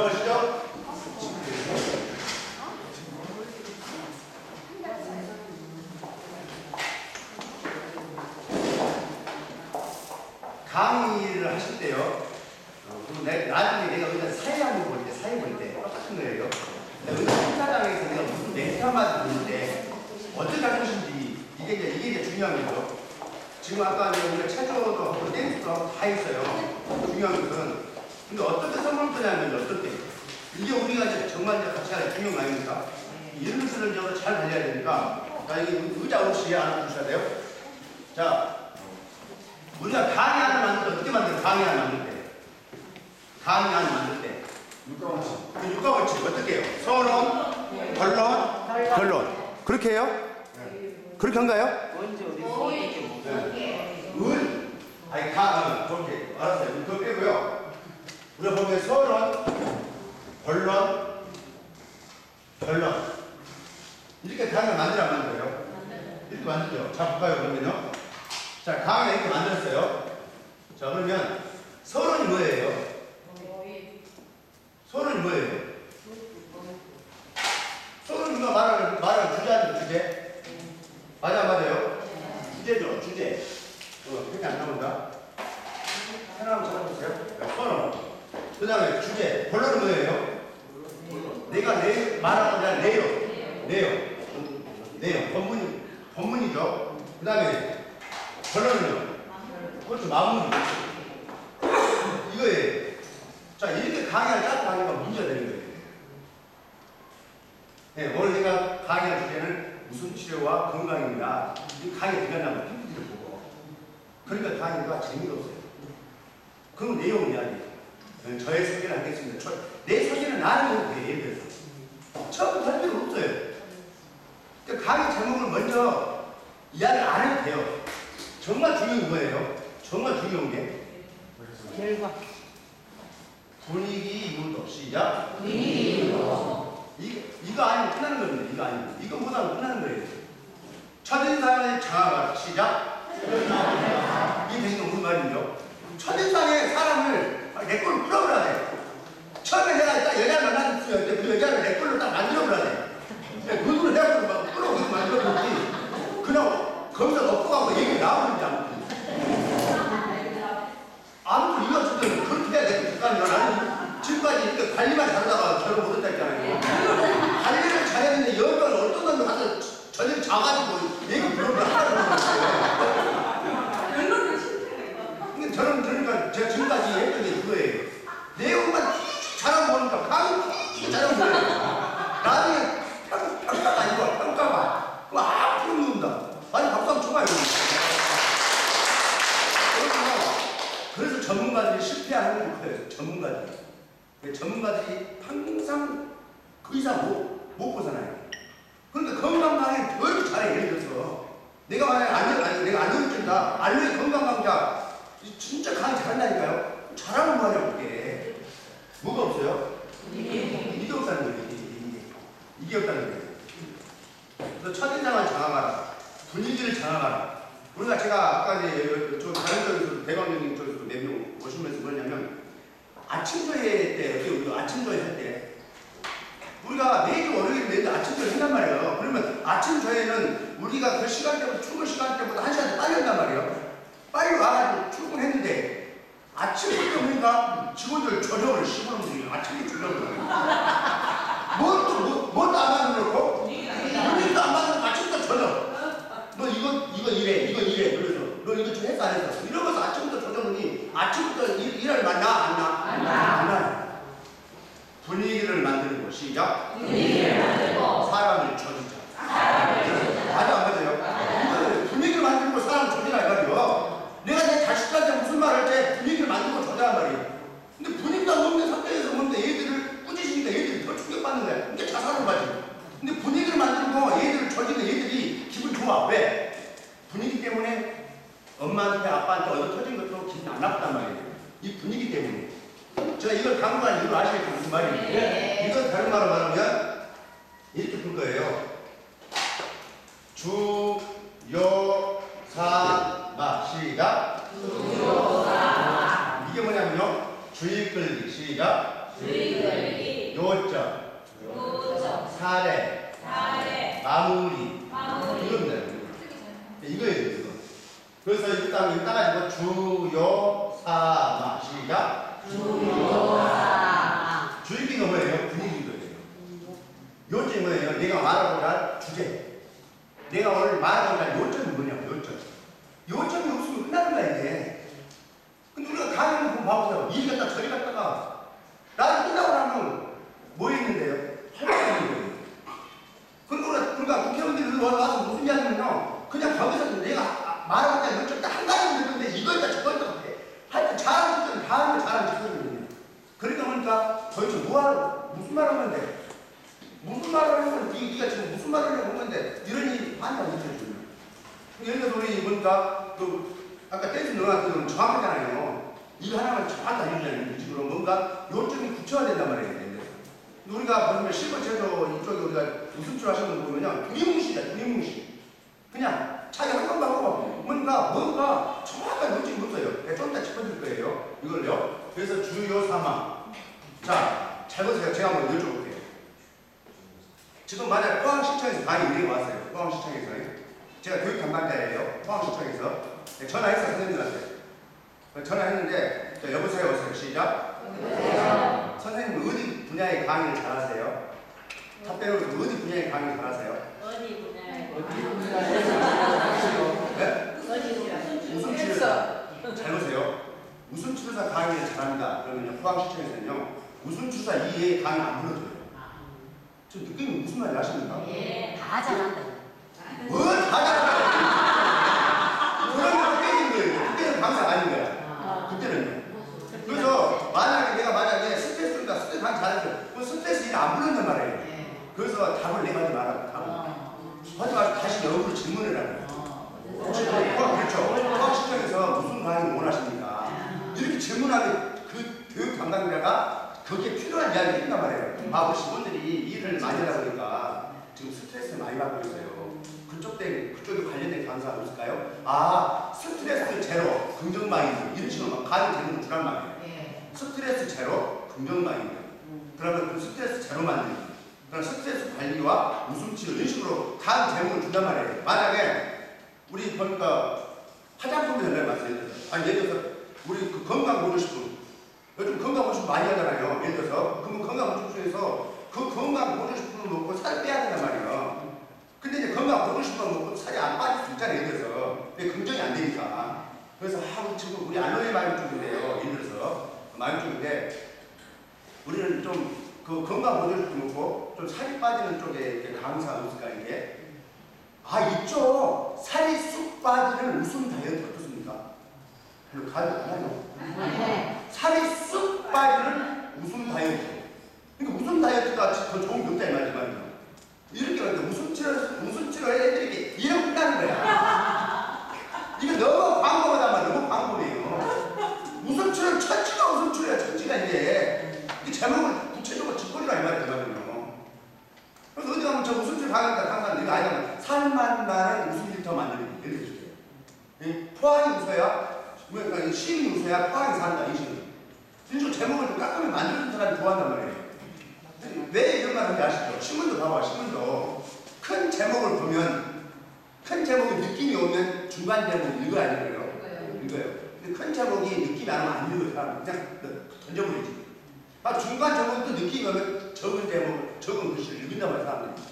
들어보시죠. 강의를 하실 때요. 어, 그럼 내, 나중에 내가 의자 사회 한번 볼 때, 사회 볼 때 똑같은 거예요. 의자 행사장에서 내가 무슨 멘트 한마디 보는데 어떻게 할 것인지 이게 이제, 이게 이제 중요한 거죠. 지금 아까 우리가 체조도 하고 댄스도 하고 다 있어요. 중요한 것은. 근데 어떻게 선물 거냐면 어떻게. 이게 우리가 이제 정말 이제 같이 할 중요한 거 아닙니까? 이런 것을 이제 잘 관리해야 되니까. 자, 이게 의자 혹시 알아두셔야 돼요. 자, 우리가 강의 하나 만들 때 어떻게 만들어? 강의 하나 만들 때. 강의 하나 만들 때. 육가원칙. 그 육가원칙 어떻게 해요? 서론, 결론, 결론. 그렇게 해요? 그렇게 한가요? 먼저 우리 네. 은, 아니, 가, 어, 그렇게. 알았어요. 그거 빼고요. 우리가 보면 서론, 결론, 결론. 이렇게 강의 만들어 안 만들어요? 이렇게 만들죠. 자, 볼까요, 그러면요? 자, 강의 이렇게 만들었어요. 자, 그러면 서론이 뭐예요? 서론이 뭐예요? 서론 누가 말하는, 말하는 주제하는 주제? 맞아, 맞아요? 주제죠, 주제. 어, 그게 안 나온다. 하나만 찾아보세요. 네, 서론. 그 다음에 주제. 본론은 뭐예요? 내가 내, 말하고자 내용. 내용. 내용. 본문, 본문이죠. 그 다음에 결론은요? 그렇죠, 마무리. 이거예요. 자, 이렇게 강의를 짧게 하니까 문제가 되는 거예요. 네, 오늘 내가 강의할 주제는 무슨 치료와 건강입니다. 이 강의 들어가면 PPT를 보고. 그러니까 강의가 재미가 없어요. 그럼 내용은 이야기해요. 네, 저의 소개를 하겠습니다. 저, 내 소개는 나는 돼요, 예를 들어서. 처음부터 할 필요 없어요. 그러니까 강의 제목을 먼저 이야기를 안 해도 돼요. 정말 중요한 게 뭐예요? 정말 중요한 게 결과 분위기 이물도 시작. 이거 이거 아니면 끝나는 겁니다. 이거 아니면 이거 못하면 끝나는 거예요. 첫인상의 장화가 시작. 이 대신 무슨 말이죠? 첫인상의 사람을 내 걸로 끌어버려야 돼. 처음에 내가 딱 여자를 만났을 때 그 여자를 내 걸로 딱 만들어버려야 돼. 그걸로 해갖고 막 끌어서 만들어버리지. 그냥 거기서 넣고 가고 얘기 나오는지 아무튼. 아무튼 이거 어쨌든 그렇게 해야 돼. 습관이요. 나는 지금까지 이렇게 관리만 잘하다가 결혼 못했다 했잖아요. 관리를 잘했는데 여기가 어떤 놈이 가서 저녁 자가지고 불러를 하라고 그러는 거예요. 근데 저는 그러니까 제가 지금까지 했던 게 그거예요. 내용만 잘하고 보니까 강의 잘하고 보니까 나중에 평, 평가가 아니고 평가가 그럼 앞으로 누운다. 아니 박수 한번 쳐봐요. 그래서 그래서 전문가들이 실패하는 게 그거예요. 전문가들이. 그 전문가들이 항상 그 이상 못, 못 벗어나요. 그러니까 건강강의 더 잘해, 예를 들어서. 내가 만약에 알려, 아니, 내가 알려준다. 알려의 건강강자. 진짜 강의 잘한다니까요. 잘하는 거 아니야, 그게. 뭐가 없어요? 이게 없다는 거예요, 이게. 이게, 없다는 거예요. 그래서 첫인상을 장악하라. 분위기를 장악하라. 우리가 제가 아까 이제 저 쪽에서 대광님 쪽에서 몇명 오시면서 뭐냐면 아침조회 때 아침조회 할때 우리가 매일 월요일 매일 아침조회 한단 말이에요. 그러면 아침조회는 우리가 그 시간대보다 출근 시간대보다 한 시간 빨리 한단 말이에요. 빨리 와가지고 출근했는데 아침부터 우리가 직원들 저녁을 시부름들이 아침에 주려고 뭘또 뭘도 안 만들고 우리도 안 만들고 아침부터 저녁 너 이거 이거 이래 이거 이래 그래서 너 이거 좀 했어 안 했어 이러면서 아침부터 저녁은이 아침부터 일, 일을 만나 안 나? 안 나. 시작. 사람을 조지자 맞아 안 맞아요? 분위기를 거 사람을 조지라 이말이요. 내가 내 자식들한테 무슨 말할때 분위기를 만들고 조자란 말이에요. 근데 분위기가 없는 상태에서 오는데 얘들을 꾸짖으니까 얘들이 더 충격받는 거야. 이게 자살을 가지. 근데 분위기를 만들고 얘들을 조지면 얘들이 기분 좋아. 왜? 분위기 때문에 엄마한테 아빠한테 얻어 터진 것도 기분 안 나쁘단 말이에요. 이 분위기 때문에 제가 이걸 강조한 이유를 아시겠죠 무슨 말인지 이건 다른 말로 말하면 이렇게 풀 거예요. 주, 요, 사, 마. 시작. 이게 뭐냐면요. 주의 끌기. 시작. 주의글기. 요점, 요점. 사례, 사례. 마무리. 마무리. 이겁니다. 이거예요, 이거. 그래서 일단 이거 따가지고 주요 사마 시작. 주요사 주의기가 뭐예요? 분위기거예요. 요점이 뭐예요? 내가 말하고자 할 주제. 내가 오늘 말하고자 할 요점이 뭐냐고, 요점. 요점이 없으면 끝나는 거야, 이게. 근데 우리가 강의를 보면 봐보세요. 이리 갔다 저리 갔다가. 나는 끝나고 나면 뭐 있는데요? 할 말이 있는 거예요. 그러니까, 그러니까 국회의원들이 와서 무슨 이야기 하면요. 그냥 거기서 내가 말하고자 요점 딱한 가지 있는데 이걸 다 저걸 다 해. 하여튼 잘하는 짓은 다 하는 거 잘하는 짓거든요. 그러니까 보니까 도대체 뭐 하러, 무슨 말 하면 돼? 무슨 말을 하면 네, 네가 지금 무슨 말을 하려고 하는데 이런 일이 많이 안 느껴지요 예를 들어서 우리 보니까 또 아까 댄스 누나들은 정확하잖아요. 이거 하나만 정확히 알려주잖아요. 이 식으로 뭔가 요점이 구체화된단 말이에요. 우리가 보면 실버 제조 이쪽에 우리가 웃음줄 하시는 분 보면요. 두리뭉실이야, 두리뭉실. 그냥 자기 한 번만 하고 뭔가 뭔가 정확한 요점이 없어요. 내가 좀 이따 짚어드릴 거예요. 이걸요. 그래서 주요 사망. 자, 잘 보세요. 제가 한번 여쭤볼게요. 지금 만약 포항시청에서 강의 의뢰가 왔어요. 포항시청에서. 제가 교육 담당자예요. 포항시청에서. 네, 전화했어요, 선생님들한테. 전화했는데, 자, 여보세요, 어서요. 시작. 선생님, 어디 분야의 강의를 잘하세요? 답변으로 어디 분야의 강의를 잘하세요? 어디 분야에 네? 어디 분야에 웃음 치료사. 잘 보세요. 웃음 치료사 강의를 잘한다. 그러면 포항시청에서는요, 웃음 치료사 이외의 강의 안 불러줘요. 저 느낌이 무슨 말인지 아십니까? 예 다 잘한다. 뭘 하다가 그러면 깨진 거예요. 그때는 강사 아닌 거야. 그때는요. 그래서 만약에 내가 만약에 스트레스니까 스트레스 강 잘했어. 그 스트레스 일안 부른단 말이에요. 그래서 답을 내가 하지 말라고 답을. 하지 말고 다시 역으로 질문을 하는 거예요. 혹시 뭐, 어, 그렇죠. 수학 시청에서 무슨 강의를 원하십니까? 이렇게 질문하는 그 교육 담당자가 그게 필요한 이야기를 했단 말이에요. 아, 우리 직원들이 일을 많이 하다 보니까 지금 스트레스를 많이 받고 있어요. 그쪽 때, 그쪽에 관련된 강사가 없을까요? 아, 스트레스 제로, 긍정 마인드. 이런 식으로 막 가는 제목을 주란 말이에요. 스트레스 제로, 긍정 마인드. 그러면 그 스트레스 제로 만들기. 그런 스트레스 관리와 웃음 치료 이런 식으로 다음 제목을 준단 말이에요. 만약에 우리 보니까 왔어요. 예를 들어서. 아니 예를 들어서 우리 그 건강 보조식품 요즘 건강 보조식품 많이 하잖아요. 예를 들어서 그러면 건강 보조식품에서 그 건강 보조식품을 먹고 살 빼야 된단 말이에요. 근데 이제 건강 보조식품을 먹고 살이 안 빠질 수 있잖아요. 예를 들어서 근데 긍정이 안 되니까 그래서 하고 지금 우리 알로에 마요 쪽인데요. 예를 들어서 마요 쪽인데 우리는 좀 그 건강 보조식품 먹고 좀 살이 빠지는 쪽에 이렇게 강사 없을까 이게 아 있죠 살이 쑥 빠지는 웃음 다이어트 어떻습니까? 별로 가지 않아요 살이 쑥 빠지는 웃음 다이어트. 그러니까 웃음 다이어트가 더 좋은 게 없다 이 말이지만 이렇게 하는데 웃음 치료 웃음 치료 애들에게 이렇게 끝나는 거야. 이거 너무 광범하단 말이야 너무 광범해요. 웃음 치료는 천지가 웃음 치료야 천지가 이게. 이 제목을 구체적으로 짚어주라 이 말이요 그래서 어디 가면 저 웃음 치료 강의한다 강사는 이거 아니면 살만 나는 웃음 필터 만드는 이렇게. 이 포항이 웃어야 뭐야 시인이 웃어야 포항이 산다 이 식으로 식으로 제목을 좀 깔끔하게 만드는 사람이 좋아한단 말이에요. 왜 이런 말 하는지 아시죠? 신문도 봐봐 신문도. 큰 제목을 보면 큰 제목에 느낌이 오면 중간 제목 읽어야 되는 거예요 읽어요. 근데 큰 제목이 느낌이 안 오면 안 읽어요 사람 그냥 던져버리지. 아 중간 제목도 느낌이 오면 적은 제목 적은 글씨를 읽는단 말이에요 사람들이.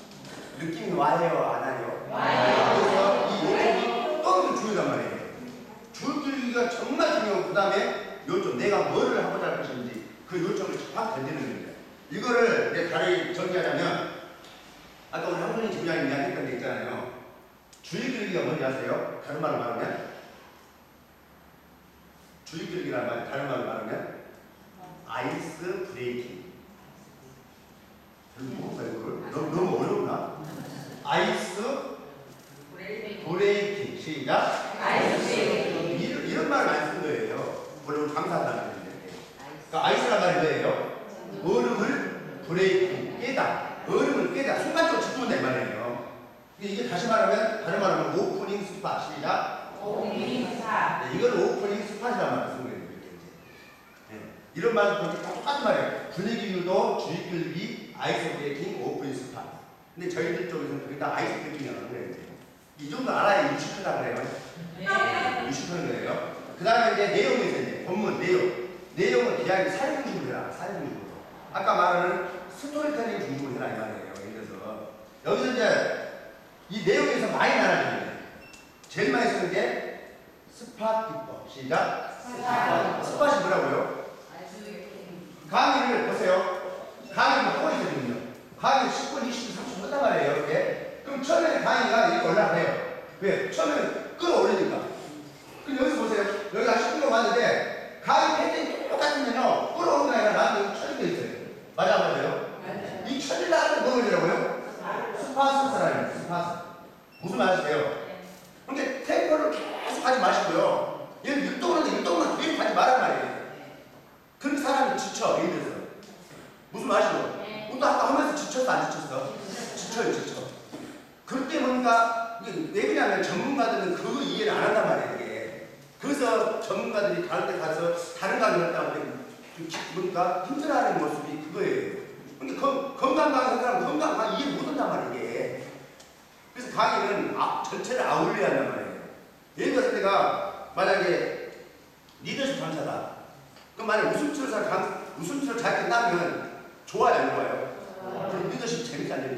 느낌이 와요 안 와요? 그래서 이 요점이 또는 중요한 말이에요. 줄기가 정말 중요하고 그 다음에 요점 내가 뭐를 하고자 할 것인지 그 요점을 정확히 던지는 겁니다 이거를 내 다리 정리하자면 아까 우리 한분이 부장님 이야기했던 게 있잖아요. 주의글기가 뭔지 아세요? 다른 말로 말하면 주의글기란 말 다른 말로 말하면 아이스 브레이킹. 뭐가 이거를? 너무, 너무 어렵나? 아이스 브레이킹 시작. 이런, 이런 말을 많이. 우리 강사한다는 얘기인데. 그러니까 아이스란 말이 뭐예요? 얼음을 브레이킹 깨다. 얼음을 깨다. 순간적으로 집중한다 이 말이에요. 이게 이게 다시 말하면 다른 말하면 오프닝 스팟 시작. 네, 이걸 오프닝 스팟이라는 말을 쓰는 거예요. 이렇게 이제. 네. 이런 말도 똑같은 말이에요. 분위기 유도, 주의 끌기, 아이스 브레이킹, 오픈 스파. 근데 저희들 쪽에서는 그게 다 아이스 브레이킹이라고 그래요. 이 정도 알아야 유식하다 그래요. 네. 유식하는 거예요. 그 다음에 이제 내용이 있어요. 본문 내용. 내용은 기하기 사용 중심으로 해라. 사용 중심으로. 아까 말하는 스토리텔링 중심으로 해라 이 말이에요. 들어서 여기서 이제 이 내용에서 많이 나눠집니다. 제일 많이 쓰는 게 스팟 기법. 시작. 스팟. 스팟이 뭐라고요? 강의를 보세요. 강의를 하고 있거든요. 강의 10분, 20분, 30분 끝단 말이에요. 이렇게. 그럼 처음에 강의가 이렇게 올라가요. 왜? 처음에는 끌어올리니까. 그럼 여기서 보세요. 여기가 10분 왔는데 강의 패턴이 똑같으면요. 끌어오는 게 아니라 나한테 처리되어 있어요. 맞아, 맞아요? 이 처리라는 걸 뭐라고요? 스 스파스. 무슨 말이세요? 근데 템포를 계속 하지 마시고요. 얘는 율동하는데 율동을 계속 하지 말란 말이에요. 그런 사람이 지쳐, 예를 들어서. 무슨 말이죠? 네. 또 아까 하면서 지쳤어, 안 지쳤어? 지쳐요, 지쳐. 그럴 때 보니까, 이게 왜 그러냐면 전문가들은 그거 이해를 안 한단 말이에요, 이게. 그래서 전문가들이 다른 데 가서 다른 강의를 했다고 좀 보니까 힘들어하는 모습이 그거예요. 근데 건, 건강 강의 사람은 건강 강의 이해 못 한단 말이에요, 이게. 그래서 강의는 아, 전체를 아울러야 한단 말이에요. 예를 들어서 내가 만약에 리더십 강사다. 그럼 만약 웃음치료사 강, 웃음치료 잘 끝나면 좋아요, 안 좋아요? 그럼 리더십 재밌지 안 재밌어요?